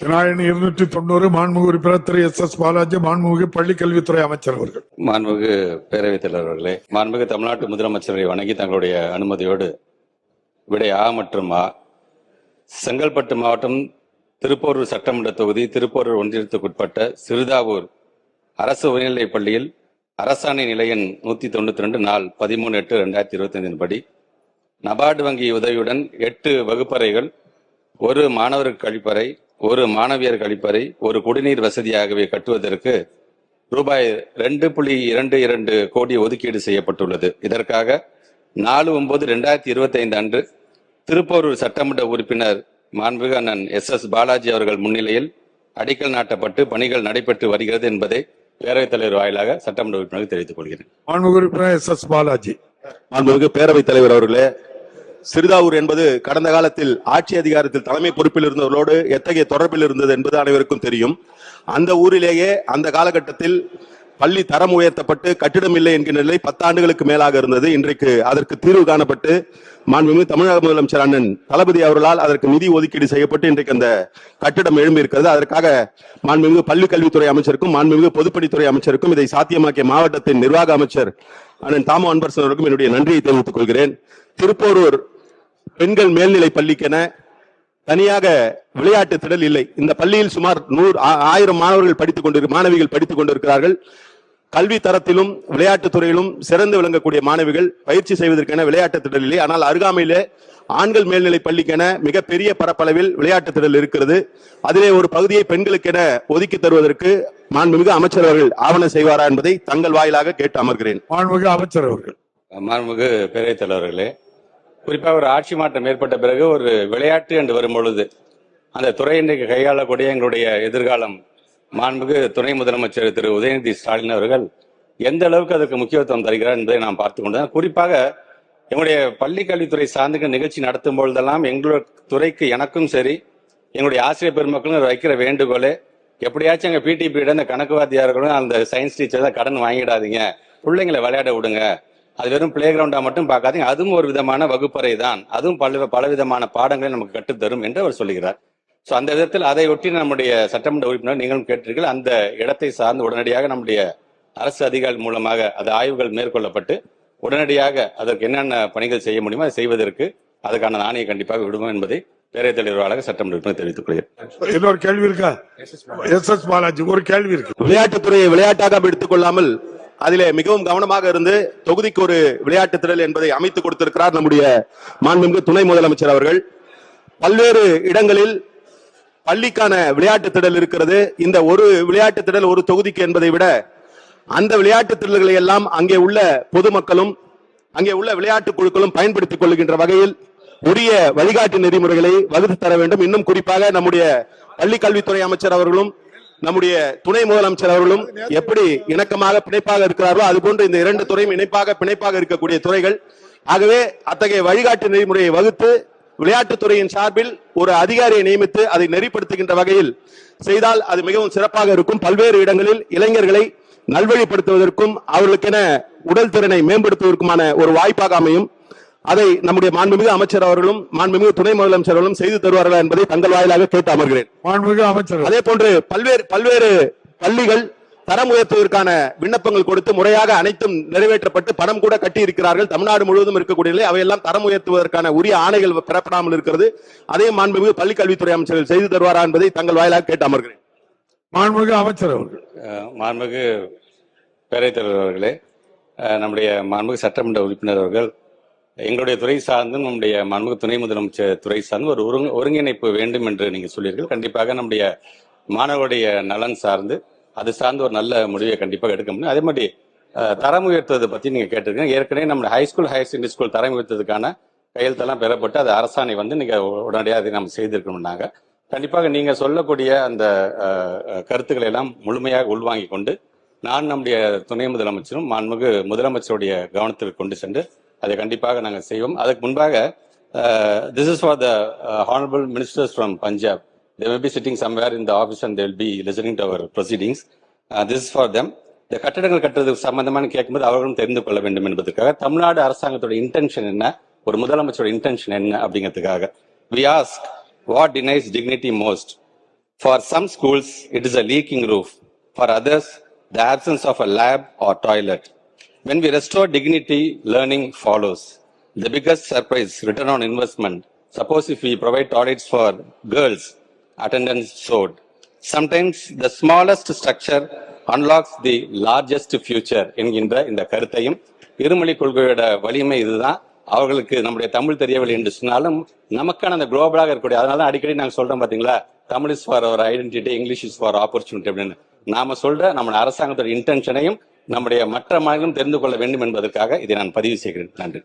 நாராயணன் இருநூற்றி தொண்ணூறு மாண்புமிகு உறுப்பினர் திரு எஸ் எஸ் பாலாஜி மாண்புமிகு பள்ளி கல்வித்துறை அமைச்சர் அவர்கள். மாண்புமிகு பேரவைத் தலைவர் அவர்களே மாண்புமிகு தமிழ்நாட்டு முதலமைச்சரை வணங்கி தங்களுடைய அனுமதியோடு விடை ஆ மற்றும் ஆ செங்கல்பட்டு மாவட்டம் திருப்போரூர் சட்டமன்ற தொகுதி திருப்போரூர் ஒன்றியத்துக்குட்பட்ட சிறுதாவூர் அரசு உயர்நிலைப் பள்ளியில் அரசாணை நிலையன் நூத்தி தொண்ணூத்தி ரெண்டு நாள் பதிமூணு எட்டு ரெண்டாயிரத்தி இருபத்தி ஐந்தின் படி. நபார்டு வங்கி உதவியுடன் எட்டு வகுப்பறைகள் ஒரு மாணவர் கழிப்பறை ஒரு மாணவியர் கழிப்பறை ஒரு குடிநீர் வசதி ஆகியவை கட்டுவதற்கு ரூபாய் ரெண்டு புள்ளி இரண்டு இரண்டு கோடி ஒதுக்கீடு செய்யப்பட்டுள்ளது. இதற்காக நாலு ஒன்பது ரெண்டாயிரத்தி இருபத்தி ஐந்து அன்று திருப்போரூர் சட்டமன்ற உறுப்பினர் மாண்புமிகு அண்ணன் எஸ் எஸ் பாலாஜி அவர்கள் முன்னிலையில் அடிக்கல் நாட்டப்பட்டு பணிகள் நடைபெற்று வருகிறது என்பதை பேரவைத் தலைவர் வாயிலாக சட்டமன்ற உறுப்பினருக்கு தெரிவித்துக் கொள்கிறேன். மாண்புமிகு உறுப்பினர் எஸ் எஸ் பாலாஜி. மாண்புமிகு பேரவைத் தலைவர் அவர்களே சிறுதாவூர் என்பது கடந்த காலத்தில் ஆட்சி அதிகாரத்தில் தலைமை பொறுப்பில் இருந்தவர்களோடு எத்தகைய தொடர்பில் இருந்தது என்பது அனைவருக்கும் தெரியும். அந்த ஊரிலேயே அந்த காலகட்டத்தில் பள்ளி தரம் உயர்த்தப்பட்டு கட்டிடம் இல்லை என்கிற நிலை பத்தாண்டுகளுக்கு மேலாக இருந்தது. இன்றைக்கு அதற்கு தீர்வு காணப்பட்டு மாண்புமிகு தமிழக முதலமைச்சர் அண்ணன் தளபதி அவர்களால் அதற்கு நிதி ஒதுக்கீடு செய்யப்பட்டு இன்றைக்கு அந்த கட்டிடம் எழும்பியிருக்கிறது. அதற்காக மாண்புமிகு பள்ளி கல்வித்துறை அமைச்சருக்கும் மாண்புமிகு பொதுப்பணித்துறை அமைச்சருக்கும் இதை சாத்தியமாக்கிய மாவட்டத்தின் நிர்வாக அமைச்சர் அண்ணன் தாமோ அன்பரசன் அவருக்கும் என்னுடைய நன்றியை தெரிவித்துக் கொள்கிறேன். திருப்போரூர் பெண்கள் மேல்நிலை பள்ளிக்கென தனியாக விளையாட்டு திடல் இல்லை. இந்த பள்ளியில் சுமார் நூறு ஆயிரம் மாணவர்கள் படித்துக் கொண்டு மாணவிகள் படித்துக் கொண்டிருக்கிறார்கள். கல்வி தரத்திலும் விளையாட்டுத் துறையிலும் சிறந்து விளங்கக்கூடிய மாணவிகள் பயிற்சி செய்வதற்கென விளையாட்டு திடல் இல்லை ஆனால் அருகாமையிலே ஆண்கள் மேல்நிலை பள்ளிக்கென மிகப்பெரிய பரப்பளவில் விளையாட்டு திடல் இருக்கிறது. அதிலே ஒரு பகுதியை பெண்களுக்கென ஒதுக்கி தருவதற்கு மாண்புமிகு அமைச்சர் அவர்கள் ஆவணம் செய்வாரா என்பதை தங்கள் வாயிலாக கேட்டு அமர்கிறேன். மாண்புமிகு அமைச்சர் அவர்கள். மாண்புமிகு பேரவைத் தலைவர்களே குறிப்பாக ஒரு ஆட்சி மாற்றம் ஏற்பட்ட பிறகு ஒரு விளையாட்டு என்று வரும் பொழுது அந்த துறை இன்றைக்கு கையாளக்கூடிய எங்களுடைய எதிர்காலம் மாண்புமிகு துணை முதலமைச்சர் திரு உதயநிதி ஸ்டாலின் அவர்கள் எந்த அளவுக்கு அதற்கு முக்கியத்துவம் தருகிறார் என்பதை நாம் பார்த்து கொண்டு குறிப்பாக எங்களுடைய பள்ளி கல்வித்துறை சார்ந்த நிகழ்ச்சி நடத்தும் பொழுதெல்லாம் எங்களுடைய துறைக்கு எனக்கும் சரி எங்களுடைய ஆசிரியர் பெருமக்களும் வைக்கிற வேண்டுகோளே எப்படியாச்சும் எங்க பிடி பீரியட் அந்த கணக்கு வாத்தியார்களும் அந்த சயின்ஸ் டீச்சர் தான் கடன் வாங்கிடாதீங்க. பிள்ளைங்களை விளையாட விடுங்க. அது வெறும் பிளே கிரவுண்டா மட்டும் பார்க்காதீங்க. அதுவும் ஒரு விதமான வகுப்பறை தான். அதுவும் பல பல விதமான பாடங்களை நமக்கு கற்றுத்தரும் என்று அவர் சொல்லுகிறார். சோ அந்த விதத்தில் அதை ஒட்டி நம்முடைய சட்டமன்ற உறுப்பினர் நீங்களும் கேட்டீர்கள் அந்த இடத்தை சார்ந்து உடனடியாக நம்முடைய அரசு அதிகாரிகள் மூலமாக அது ஆய்வுகள் மேற்கொள்ளப்பட்டு உடனடியாக அதற்கு என்னென்ன பணிகள் செய்ய முடியுமோ அதை செய்வதற்கு அதுக்கான நாணயை கண்டிப்பாக விடுவோம் என்பதை பேரவைத் தலைவர்களாக சட்டமன்ற உறுப்பினர் தெரிவித்துக் கொள்கிறேன். இன்னொரு கேள்வி இருக்கா? எஸ் எஸ் பாலாஜி ஒரு கேள்வி இருக்கு. விளையாட்டுத்துறையை விளையாட்டாக எடுத்துக் கொள்ளாமல் அதிலே மிகவும் கவனமாக இருந்து தொகுதிக்கு ஒரு விளையாட்டு திடல் என்பதை அமைத்துக் கொடுத்திருக்கிறார் நம்முடைய மாண்புமிகு துணை முதலமைச்சர் அவர்கள். பல்வேறு இடங்களில் பள்ளிக்கான விளையாட்டு திடல் இருக்கிறது. இந்த ஒரு விளையாட்டு திடல் ஒரு தொகுதிக்கு என்பதை விட அந்த விளையாட்டு திடல்களை எல்லாம் அங்கே உள்ள பொதுமக்களும் அங்கே உள்ள விளையாட்டு குழுக்களும் பயன்படுத்திக் கொள்கின்ற வகையில் உரிய வழிகாட்டு நெறிமுறைகளை வகுத்து தர வேண்டும். இன்னும் குறிப்பாக நம்முடைய பள்ளிக் கல்வித்துறை அமைச்சர் அவர்களும் நம்முடைய துணை முதலமைச்சர் அவர்களும் எப்படி இணக்கமாக பிணைப்பாக இருக்கிறார்களோ அதுபோன்று இந்த இரண்டு துறையும் இணைப்பாக பிணைப்பாக இருக்கக்கூடிய துறைகள். ஆகவே அத்தகைய வழிகாட்டு நெறிமுறையை வகுத்து விளையாட்டுத்துறையின் சார்பில் ஒரு அதிகாரியை நியமித்து அதை நெறிப்படுத்துகின்ற வகையில் செய்தால் அது மிகவும் சிறப்பாக இருக்கும். பல்வேறு இடங்களில் இளைஞர்களை நல்வழிப்படுத்துவதற்கும் அவர்களுக்கென உடல் திறனை மேம்படுத்துவதற்குமான ஒரு வாய்ப்பாக அமையும். அதை நம்முடைய மாண்புமிகு அமைச்சர் அவர்களும் மாண்புமிகு துணை முதலமைச்சர் அவர்களும் செய்து தருவார்களா என்பதை தங்கள் வாயிலாக கேட்டு அமர்கிறேன். மாண்புமிகு அமைச்சர். அதே போன்று பல்வேறு பல்வேறு பள்ளிகள் தரம் உயர்த்துவதற்கான விண்ணப்பங்கள் கொடுத்து முறையாக அனைத்தும் நிறைவேற்றப்பட்டு பணம் கூட கட்டி இருக்கிறார்கள் தமிழ்நாடு முழுவதும் இருக்கக்கூடிய அவையெல்லாம் தரம் உயர்த்துவதற்கான உரிய ஆணைகள் பெறப்படாமல் இருக்கிறது. அதே மாண்புமிகு பள்ளி கல்வித்துறை அமைச்சர்கள் செய்து தருவாரா என்பதை தங்கள் வாயிலாக கேட்டு அமர்கிறேன் மாண்புமிகு அமைச்சர் அவர்கள். மாண்புமிகு பேரவைத் தலைவர் அவர்களே நம்முடைய மாண்புமிகு சட்டமன்ற உறுப்பினர் அவர்கள் எங்களுடைய துறை சார்ந்தும் நம்முடைய மாண்புமிகு துணை முதலமைச்சர் துறை சார்ந்து ஒரு ஒருங்க- ஒருங்கிணைப்பு வேண்டும் என்று நீங்க சொல்லியிருக்கீர்கள் கண்டிப்பாக நம்முடைய மாணவருடைய நலன் சார்ந்து அது சார்ந்த ஒரு நல்ல முடிவை கண்டிப்பாக எடுக்க முடியும். அதே மாதிரி தரம் உயர்த்தது பற்றி நீங்கள் கேட்டிருக்கீங்க. ஏற்கனவே நம்ம ஹைஸ்கூல் ஹையர் செகண்டரி ஸ்கூல் தரம் உயர்த்ததுக்கான கையெழுத்தெல்லாம் பெறப்பட்டு அது அரசாணை வந்து நீங்கள் உடனடியாக அதை நம்ம செய்திருக்கணும்னாங்க. கண்டிப்பாக நீங்கள் சொல்லக்கூடிய அந்த கருத்துக்களை எல்லாம் முழுமையாக உள்வாங்கிக் கொண்டு நான் நம்முடைய துணை முதலமைச்சரும் மாண்புமிகு முதலமைச்சருடைய கவனத்திற்கு கொண்டு சென்று அதை கண்டிப்பாக நாங்கள் செய்வோம். அதுக்கு முன்பாக this is for the honourable ministers from Punjab They may be sitting somewhere in the office and they'll be listening to our proceedings. Uh, this is for them. இந்த கட்டடங்கள் கட்டுறது சம்பந்தமான கேட்கும்போது அவர்களும் தெரிந்து கொள்ள வேண்டும் என்பதற்காக தமிழ்நாடு அரசாங்கத்தோட இன்டென்ஷன் என்ன? ஒரு முதலமைச்சரோட இன்டென்ஷன் என்ன அப்படிங்கிறதுக்காக. We ask what denies dignity most for some schools it is a leaking roof for others the absence of a lab or toilet when we restore dignity learning follows the biggest surprise return on investment suppose if we provide toilets for girls attendance showed. Sometimes the smallest structure unlocks the largest future என்கின்ற இந்த கருத்தையும் இருமொழி கொள்கையோட வலிமை இதுதான். அவர்களுக்கு நம்முடைய தமிழ் தெரியவில்லை என்று சொன்னாலும் நமக்கான அந்த குளோபலாக இருக்கக்கூடிய அதனால தான் அடிக்கடி நாங்கள் சொல்றோம் பாத்தீங்களா? Tamil is for our identity English is for opportunity அப்படின்னு. நாம சொல்ற நம்ம அரசாங்கத்தோட இன்டென்ஷனையும் நம்முடைய மற்ற மாநிலம் தெரிந்து கொள்ள வேண்டும் என்பதற்காக இதை நான் பதிவு செய்கிறேன். நன்றி.